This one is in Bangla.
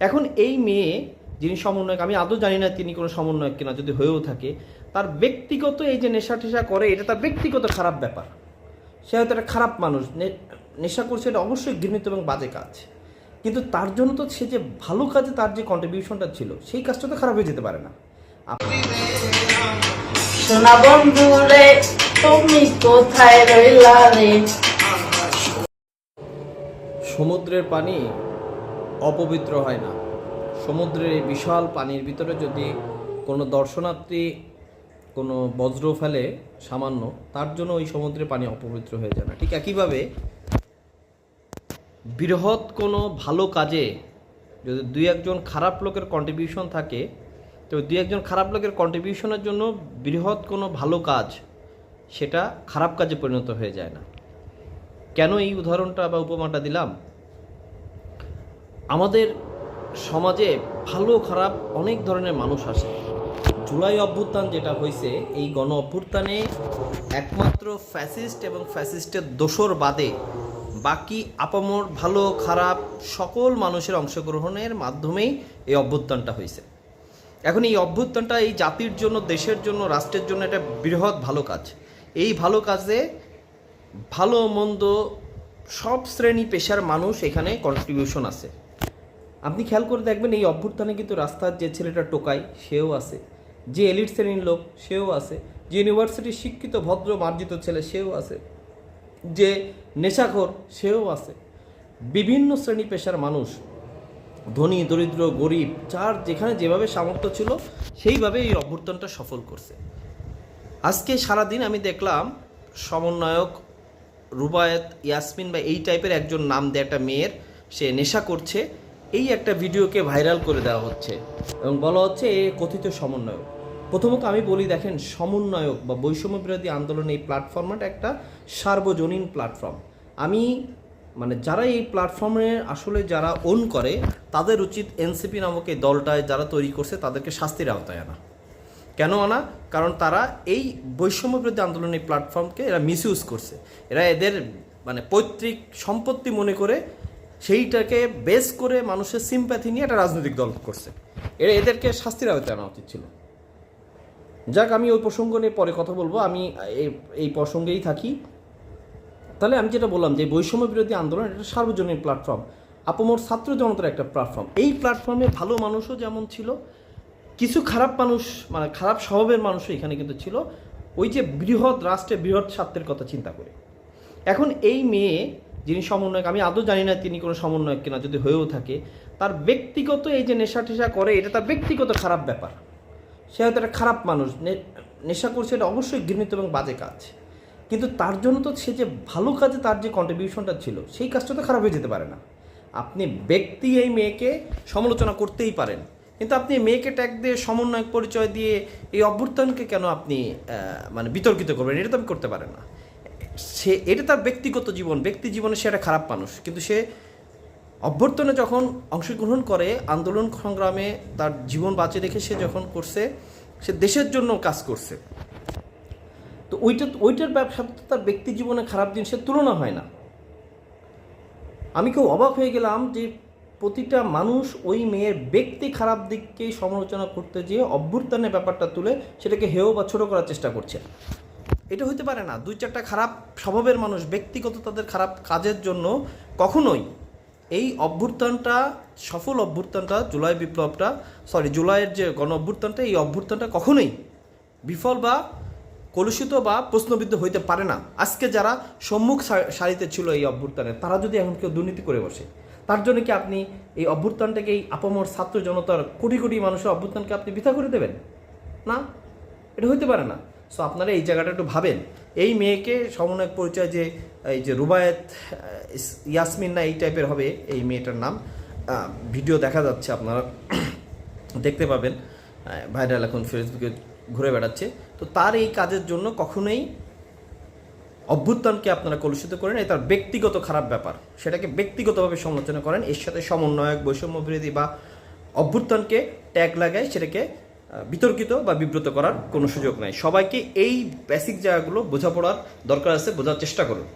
এখন এই মেয়ে যিনি সমন্বয়ক আমি আদৌ জানি না তিনি কোনো সমন্বয়ক কিনা যদি হয়েও থাকে তার ব্যক্তিগত এই যে নেশা টেশা করে এটা তার ব্যক্তিগত খারাপ ব্যাপার। সে হয়তো একটা খারাপ মানুষ নেশা করছে এটা অবশ্যই ঘৃণিত এবং বাজে কাজ। কিন্তু তার জন্য তো সে যে ভালো কাজে তার যে কন্ট্রিবিউশনটা ছিল সেই কাজটা তো খারাপ হয়ে যেতে পারে না। সোনা বন্ধু রে তুমি কোথায় রইলা রে? সমুদ্রের পানি অপবিত্র হয় না। সমুদ্রের এই বিশাল পানির ভিতরে যদি কোনো দর্শনার্থী কোনো বজ্র ফেলে সামান্য, তার জন্য ওই সমুদ্রের পানি অপবিত্র হয়ে যায় না। ঠিক একইভাবে বৃহৎ কোনো ভালো কাজে যদি দুই একজন খারাপ লোকের কন্ট্রিবিউশন থাকে, তো দুই একজন খারাপ লোকের কন্ট্রিবিউশনের জন্য বৃহৎ কোনো ভালো কাজ, সেটা খারাপ কাজে পরিণত হয়ে যায় না। কেন এই উদাহরণটা বা উপমাটা দিলাম? আমাদের সমাজে ভালো খারাপ অনেক ধরনের মানুষ আসে। জুলাই অভ্যুত্থান যেটা হয়েছে, এই গণ অভ্যুত্থানে একমাত্র ফ্যাসিস্ট এবং ফ্যাসিস্টের দোসর বাদে বাকি আপামর ভালো খারাপ সকল মানুষের অংশগ্রহণের মাধ্যমেই এই অভ্যুত্থানটা হয়েছে। এখন এই অভ্যুত্থানটা এই জাতির জন্য, দেশের জন্য, রাষ্ট্রের জন্য একটা বৃহৎ ভালো কাজ। এই ভালো কাজে ভালো, মন্দ সব শ্রেণি পেশার মানুষ এখানে কন্ট্রিবিউশন আছে। আপনি খেয়াল করে দেখবেন এই অভ্যুত্থানে কিন্তু রাস্তার যে ছেলেটা টোকাই সেও আছে। যে এলিট শ্রেণির লোক, সেও আছে। যে ইউনিভার্সিটির শিক্ষিত, ভদ্র, মার্জিত ছেলে, সেও আছে। যে নেশাখোর, সেও আছে। বিভিন্ন শ্রেণি পেশার মানুষ, ধনী, দরিদ্র, গরিব, যার যেখানে যেভাবে সামর্থ্য ছিল, সেইভাবে এই অভ্যুত্থানটা সফল করছে। আজকে সারাদিন আমি দেখলাম সমন্বয়ক রুবায়ত ইয়াসমিন বা এই টাইপের একজন নাম দেয় একটা মেয়ের, সে নেশা করছে। এই একটা ভিডিওকে ভাইরাল করে দেওয়া হচ্ছে এবং বলা হচ্ছে এ কথিত সমন্বয়ক। প্রথমত আমি বলি, দেখেন, সমন্বয়ক বা বৈষম্য বিরোধী আন্দোলন এই প্ল্যাটফর্মটা একটা সার্বজনীন প্ল্যাটফর্ম। আমি মানে যারা এই প্ল্যাটফর্মে আসলে যারা ওন করে, তাদের উচিত এনসিপি নামক এই দলটায় যারা তৈরি করছে, তাদেরকে শাস্তির আওতায় আনা। কেন আনা? কারণ তারা এই বৈষম্য বিরোধী আন্দোলন এই প্ল্যাটফর্মকে এরা মিসইউজ করছে। এরা এদের মানে পৈতৃক সম্পত্তি মনে করে সেইটাকে বেস করে মানুষের সিম্প্যাথি নিয়ে একটা রাজনৈতিক দল করছে। এরা এদেরকে শাস্তির আওতায় আনা উচিত ছিল। যাক, আমি ওই প্রসঙ্গ নিয়ে পরে কথা বলব। আমি এই প্রসঙ্গেই থাকি। তাহলে আমি যেটা বললাম যে বৈষম্য বিরোধী আন্দোলন এটা সার্বজনীন প্ল্যাটফর্ম আপমর ছাত্র জনতার একটা প্ল্যাটফর্ম এই প্ল্যাটফর্মে ভালো মানুষও যেমন ছিল, কিছু খারাপ মানুষ মানে খারাপ স্বভাবের মানুষও এখানে কিন্তু ছিল। ওই যে বৃহৎ রাষ্ট্রে বৃহৎ স্বার্থের কথা চিন্তা করে। এখন এই মেয়ে যিনি সমন্বয়ক, আমি আদৌ জানি না তিনি কোনো সমন্বয়ক কিনা, যদি হয়েও থাকে, তার ব্যক্তিগত এই যে নেশা টেশা করে, এটা তার ব্যক্তিগত খারাপ ব্যাপার। সে হয়তো একটা খারাপ মানুষ নেশা করছে এটা অবশ্যই ঘৃণিত এবং বাজে কাজ। কিন্তু তার জন্য তো সে যে ভালো কাজে তার যে কন্ট্রিবিউশনটা ছিল, সেই কাজটা তো খারাপ হয়ে যেতে পারে না। আপনি ব্যক্তি এই মেয়েকে সমালোচনা করতেই পারেন, কিন্তু আপনি মেয়েকে ট্যাগ দিয়ে সমন্বয়ক পরিচয় দিয়ে এই অভ্যুত্থানকে কেন আপনি মানে বিতর্কিত করবেন, এটা তো আপনি করতে পারেন না। সে, এটা তার ব্যক্তিগত জীবন। ব্যক্তি জীবনে সে একটা খারাপ মানুষ। কিন্তু সে অভ্যর্থনে যখন অংশগ্রহণ করে, আন্দোলন সংগ্রামে তার জীবন বাঁচিয়ে রেখে সে যখন করছে, সে দেশের জন্য কাজ করছে। তো ওইটা, ওইটার ব্যবসা তো তার ব্যক্তি জীবনে খারাপ জিনিসের তুলনা হয় না। আমি খুব অবাক হয়ে গেলাম যে প্রতিটা মানুষ ওই মেয়ের ব্যক্তি খারাপ দিককেই সমালোচনা করতে যেয়ে অভ্যুত্থানের ব্যাপারটা তুলে সেটাকে হেয় বা ছোটো করার চেষ্টা করছে। এটা হইতে পারে না। দুই চারটা খারাপ স্বভাবের মানুষ, ব্যক্তিগত তাদের খারাপ কাজের জন্য কখনোই এই অভ্যুত্থানটা, সফল অভ্যুত্থানটা, জুলাই বিপ্লবটা সরি জুলাইয়ের যে গণ অভ্যুত্থানটা, এই অভ্যুত্থানটা কখনোই বিফল বা কলুষিত বা প্রশ্নবিদ্ধ হইতে পারে না। আজকে যারা সম্মুখ সারিতে ছিল এই অভ্যুত্থানে, তারা যদি এখন কেউ দুর্নীতি করে বসে, তার জন্য কি আপনি এই অভ্যুত্থানটাকে এই আপামর ছাত্র জনতার কোটি কোটি মানুষের অভ্যুত্থানকে আপনি বৃথা করে দেবেন? না, এটা হইতে পারে না। সো আপনারা এই জায়গাটা একটু ভাবেন। এই মেয়েকে সমন্বয়ক পরিচয় যে, এই যে রুবায়েত ইয়াসমিন না, এই টাইপের হবে এই মেয়েটার নাম। ভিডিও দেখা যাচ্ছে আপনারা, দেখতে পাবেন। ভাইরাল এখন ফেসবুকে ঘুরে বেড়াচ্ছে। তো তার এই কাজের জন্য কখনোই অভ্যুত্থানকে আপনারা কলুষিত করেন এই তার ব্যক্তিগত খারাপ ব্যাপার। সেটাকে ব্যক্তিগতভাবে সমালোচনা করেন, এর সাথে সমন্বয়ক বৈষম্য বিরোধী বা অভ্যুত্থানকে ট্যাগ লাগায়, সেটাকে বিতর্কিত বা বিব্রত করার কোনো সুযোগ নাই। সবাইকে এই বেসিক জায়গাগুলো বোঝাপড়ার দরকার আছে, বোঝার চেষ্টা করুন।